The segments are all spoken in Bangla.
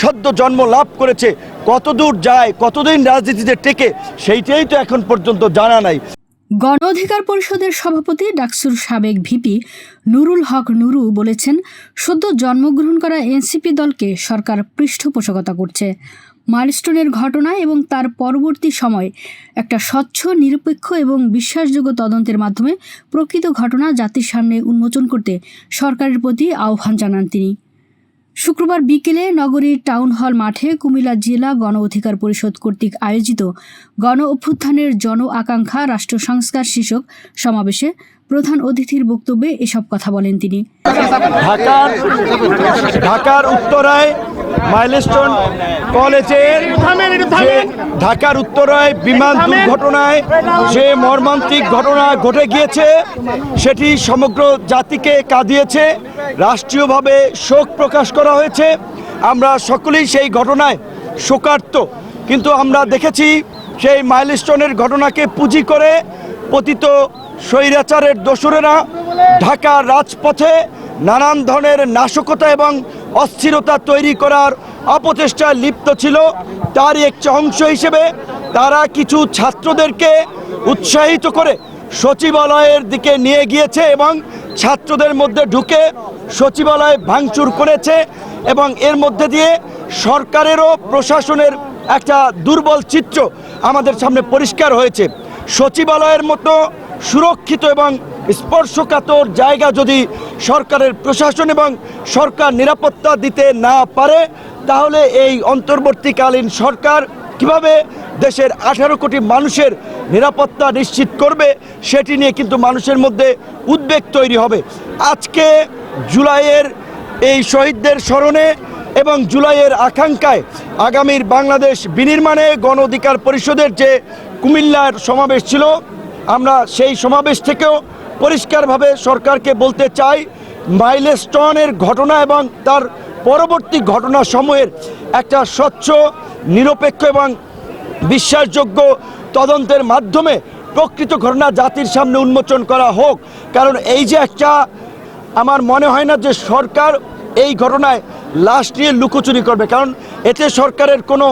সদ্য জন্ম লাভ করেছে। কতদূর যায়, কতদিন রাজনীতিতে টেকে, সেইটাই তো এখন পর্যন্ত জানা নাই। গণ অধিকার পরিষদের সভাপতি ডাকসুর সাবেক ভিপি নুরুল হক নুরু বলেছেন, সদ্য জন্মগ্রহণ করা এনসিপি দলকে সরকার পৃষ্ঠপোষকতা করছে। মাইলস্টোনের ঘটনা এবং তার পরবর্তী সময় একটা স্বচ্ছ, নিরপেক্ষ এবং বিশ্বাসযোগ্য তদন্তের মাধ্যমে প্রকৃত ঘটনা জাতির সামনে উন্মোচন করতে সরকারের প্রতি আহ্বান জানান তিনি। শুক্রবার বিকেলে নগরীর টাউন হল মাঠে কুমিল্লা জেলা গণ অধিকার পরিষদ কর্তৃক আয়োজিত গণ অভ্যুত্থানের জন আকাঙ্ক্ষা রাষ্ট্র সংস্কার শীর্ষক সমাবেশে প্রধান অতিথির বক্তব্যে এসব কথা বলেন তিনি। ঢাকার উত্তরায় মাইলস্টোন কলেজের ঢাকার উত্তরায় বিমান দুর্ঘটনায় যে মর্মান্তিক ঘটনা ঘটে গিয়েছে সেটি সমগ্র জাতিকে কাঁদিয়েছে রাষ্ট্রীয়ভাবে শোক প্রকাশ করা হয়েছে। আমরা সকলেই সেই ঘটনায় শোকার্ত কিন্তু আমরা দেখেছি সেই মাইলস্টোনের ঘটনাকে পুঁজি করে পতিত স্বৈরাচারের দোসরেরা ঢাকার রাজপথে নানান ধরনের নাশকতা এবং অস্থিরতা তৈরি করার অপচেষ্টায় লিপ্ত ছিল তারই একটি অংশ হিসেবে তারা কিছু ছাত্রদেরকে উৎসাহিত করে সচিবালয়ের দিকে নিয়ে গিয়েছে এবং ছাত্রদের মধ্যে ঢুকে সচিবালয় ভাঙচুর করেছে এবং এর মধ্যে দিয়ে সরকারেরও প্রশাসনের একটা দুর্বল চিত্র আমাদের সামনে পরিষ্কার হয়েছে। সচিবালয়ের মতো সুরক্ষিত এবং স্পর্শকাতর জায়গা যদি সরকারের প্রশাসন এবং সরকার নিরাপত্তা দিতে না পারে, তাহলে এই অন্তর্বর্তীকালীন সরকার কীভাবে দেশের আঠারো কোটি মানুষের নিরাপত্তা নিশ্চিত করবে, সেটি নিয়ে কিন্তু মানুষের মধ্যে উদ্বেগ তৈরি হবে। আজকে জুলাইয়ের এই শহীদদের স্মরণে এবং জুলাইয়ের আকাঙ্ক্ষায় আগামীর বাংলাদেশ বিনির্মাণে গণ অধিকার পরিষদের যে কুমিল্লার সমাবেশ ছিল, আমরা সেই সমাবেশ থেকেও পরিষ্কারভাবে সরকারকে বলতে চাই, মাইলস্টোনের ঘটনা এবং তার পরবর্তী ঘটনা সময়ের একটা স্বচ্ছ, নিরপেক্ষ এবং বিশ্বাসযোগ্য তদন্তের মাধ্যমে প্রকৃত ঘটনা জাতির সামনে উন্মোচন করা হোক। কারণ এই যে একটা, আমার মনে হয় না যে সরকার এই ঘটনায় লাশ নিয়ে লুকোচুরি করবে, কারণ এতে সরকারের কোনো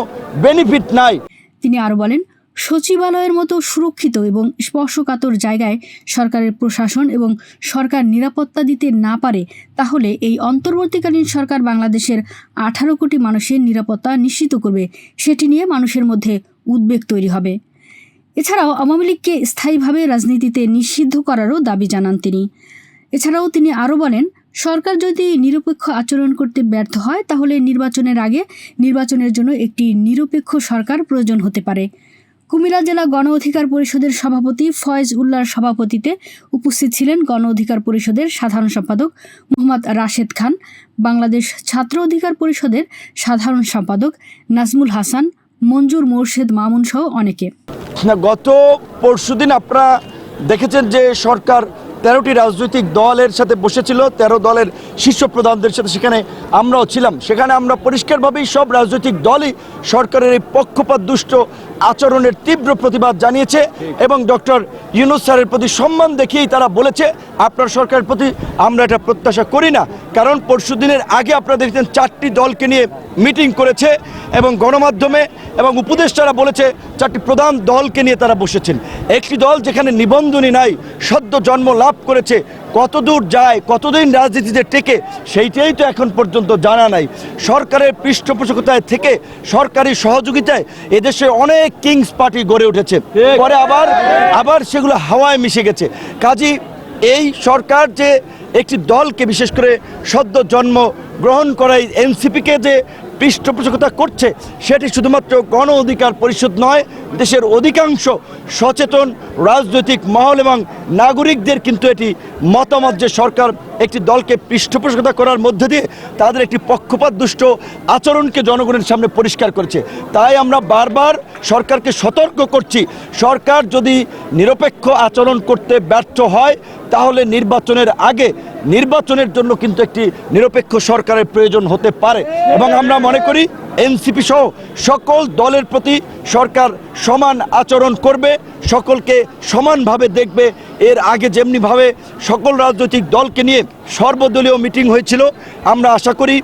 বেনিফিট নাই। তিনি আরও বলেন সচিবালয়ের মতো সুরক্ষিত এবং স্পর্শকাতর জায়গায় সরকারের প্রশাসন এবং সরকার নিরাপত্তা দিতে না পারে, তাহলে এই অন্তর্বর্তীকালীন সরকার বাংলাদেশের আঠারো কোটি মানুষের নিরাপত্তা নিশ্চিত করবে। সেটি নিয়ে মানুষের মধ্যে উদ্বেগ তৈরি হবে। এছাড়াও আওয়ামী লীগকে স্থায়ীভাবে রাজনীতিতে নিষিদ্ধ করারও দাবি জানান তিনি। এছাড়াও তিনি আরও বলেন, সরকার যদি নিরপেক্ষ আচরণ করতে ব্যর্থ হয়, তাহলে নির্বাচনের আগে নির্বাচনের জন্য একটি নিরপেক্ষ সরকার প্রয়োজন হতে পারে। কুমিল্লা জেলা গণ অধিকার পরিষদের সভাপতি ফয়েজ উল্লাহর সভাপতিতে উপস্থিত ছিলেন গণ অধিকার পরিষদের সাধারণ সম্পাদক মোহাম্মদ রাশেদ খান, বাংলাদেশ ছাত্র অধিকার পরিষদের সাধারণ সম্পাদক নাজমুল হাসান, মঞ্জুর মোর্শেদ মামুন সহ অনেকে। গত পরশুদিন আপনারা দেখেছেন যে সরকার তেরোটি রাজনৈতিক দলের সাথে বসেছিল, তেরো দলের শীর্ষ প্রধানদের সাথে সেখানে আমরাও ছিলাম। সেখানে আমরা পরিষ্কারভাবেই সব রাজনৈতিক দলই সরকারের এই পক্ষপাত দুষ্ট আচরণের তীব্র প্রতিবাদ জানিয়েছে এবং ডক্টর ইউনুস স্যারের প্রতি সম্মান দেখিয়েই তারা বলেছে, আপনার সরকারের প্রতি আমরা এটা প্রত্যাশা করি না। কারণ পরশুদিনের আগে আপনারা দেখছেন চারটি দলকে নিয়ে মিটিং করেছে এবং গণমাধ্যমে এবং উপদেষ্টারা বলেছে, চারটি প্রধান দলকে নিয়ে তারা বসেছেন। একটি দল যেখানে নিবন্ধনই নাই, সদ্য জন্ম লাভ করেছে কতদূর যায় কতদিন রাজনীতিতে টেকে সেইটাই তো এখন পর্যন্ত জানা নাই। সরকারের পৃষ্ঠপোষকতায় থেকে সরকারি সহযোগিতায় এদেশে অনেক কিংস পার্টি গড়ে উঠেছে। পরে আবার আবার সেগুলো হাওয়ায় মিশে গেছে। কাজী এই সরকার যে একটি দলকে বিশেষ করে সদ্য জন্ম গ্রহণ করা এনসিপিকে যে পৃষ্ঠপোষকতা করছে সেটি শুধুমাত্র গণ অধিকার পরিষদ নয় দেশের অধিকাংশ সচেতন, রাজনৈতিক মহল এবং নাগরিকদের কিন্তু এটি মতামত যে সরকার একটি দলকে পৃষ্ঠপোষকতা করার মধ্যে দিয়ে তাদের একটি পক্ষপাত দুষ্ট আচরণকে জনগণের সামনে পরিষ্কার করেছে। তাই আমরা বারবার সরকারকে সতর্ক করছি। সরকার যদি নিরপেক্ষ আচরণ করতে ব্যর্থ হয়, তাহলে নির্বাচনের আগে নির্বাচনের জন্য কিন্তু একটি নিরপেক্ষ সরকারের প্রয়োজন হতে পারে। এবং আমরা মনে করি এনসিপি সহ সকল দলের প্রতি সরকার সমান আচরণ করবে, সকলকে সমানভাবে দেখবে। এর আগে যেমনিভাবে সকল রাজনৈতিক দলকে নিয়ে সর্বদলীয় মিটিং হয়েছিল, আমরা আশা করি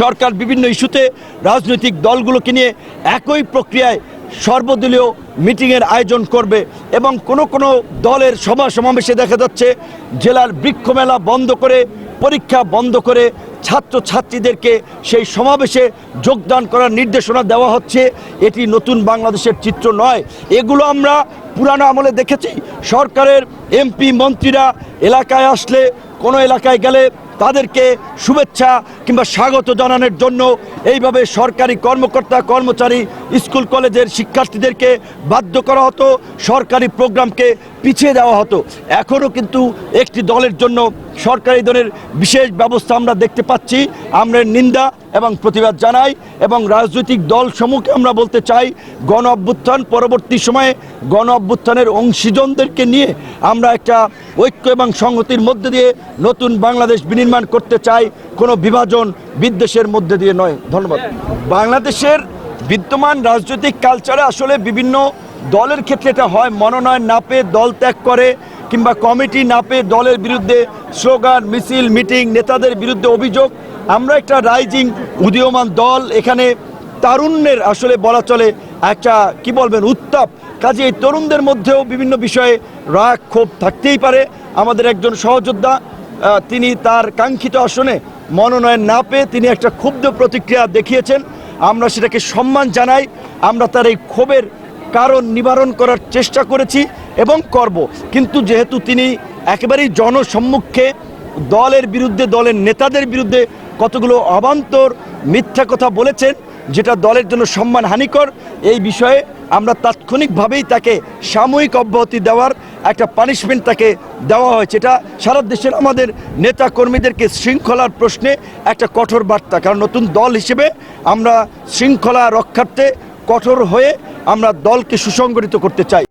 সরকার বিভিন্ন ইস্যুতে রাজনৈতিক দলগুলোকে নিয়ে একই প্রক্রিয়ায় সর্বদলীয় মিটিংয়ের আয়োজন করবে এবং কোনো কোনো দলের সভা সমাবেশে দেখা যাচ্ছে, জেলার বৃক্ষমেলা বন্ধ করে পরীক্ষা বন্ধ করে ছাত্র ছাত্রীদেরকে সেই সমাবেশে যোগদান করার নির্দেশনা দেওয়া হচ্ছে। এটি নতুন বাংলাদেশের চিত্র নয়। এগুলো আমরা পুরানো আমলে দেখেছি। সরকারের এমপি মন্ত্রীরা এলাকায় আসলে কোনো এলাকায় গেলে তাদেরকে শুভেচ্ছা কিংবা স্বাগত জানানোর জন্য এইভাবে সরকারি কর্মকর্তা, কর্মচারী, স্কুল, কলেজের শিক্ষার্থীদেরকে বাধ্য করা হতো, সরকারি প্রোগ্রামকে পিছিয়ে দেওয়া হতো। এখনও কিন্তু একটি দলের জন্য সরকারি দলের বিশেষ ব্যবস্থা আমরা দেখতে পাচ্ছি। আমরা নিন্দা এবং প্রতিবাদ জানাই এবং রাজনৈতিক দল সমূহকে আমরা বলতে চাই, গণ অভ্যুত্থান পরবর্তী সময়ে গণ অভ্যুত্থানের অংশীজনদেরকে নিয়ে আমরা একটা ঐক্য এবং সংহতির মধ্যে দিয়ে নতুন বাংলাদেশ বিনির্মাণ করতে চাই। কোনো বিভাজন বিদ্বেষের মধ্যে দিয়ে নয়। ধন্যবাদ। বাংলাদেশের বিদ্যমান রাজনৈতিক কালচারে আসলে বিভিন্ন দলের ক্ষেত্রে এটা হয়। মনোনয়ন না পেয়ে দল ত্যাগ করে কিংবা কমিটি না পেয়ে দলের বিরুদ্ধে স্লোগান, মিছিল, মিটিং, নেতাদের বিরুদ্ধে অভিযোগ। আমরা একটা রাইজিং, উদীয়মান দল। এখানে তারুণ্যের আসলে বলা চলে একটা, কি বলবেন, উত্তাপ। কাজে এই তরুণদের মধ্যেও বিভিন্ন বিষয়ে রাগ, ক্ষোভ থাকতেই পারে। আমাদের একজন সহযোদ্ধা তিনি তার কাঙ্ক্ষিত আসনে মনোনয়ন না পেয়ে তিনি একটা ক্ষুব্ধ প্রতিক্রিয়া দেখিয়েছেন। আমরা সেটাকে সম্মান জানাই। আমরা তার এই ক্ষোভের কারণ নিবারণ করার চেষ্টা করেছি এবং করব। কিন্তু যেহেতু তিনি একেবারেই জনসম্মুখে, দলের বিরুদ্ধে, দলের নেতাদের বিরুদ্ধে কতগুলো অবান্তর মিথ্যা কথা বলেছেন, যেটা দলের জন্য সম্মান হানিকর, এই বিষয়ে আমরা তাৎক্ষণিকভাবেই তাকে সাময়িক অব্যাহতি দেওয়ার একটা পানিশমেন্ট তাকে দেওয়া হয়েছে। এটা সারা দেশের আমাদের নেতা কর্মীদেরকে শৃঙ্খলার প্রশ্নে একটা কঠোর বার্তা। কারণ নতুন দল হিসেবে আমরা শৃঙ্খলা রক্ষার্থে কঠোর হয়ে আমরা দলকে সুসংগঠিত করতে চাই।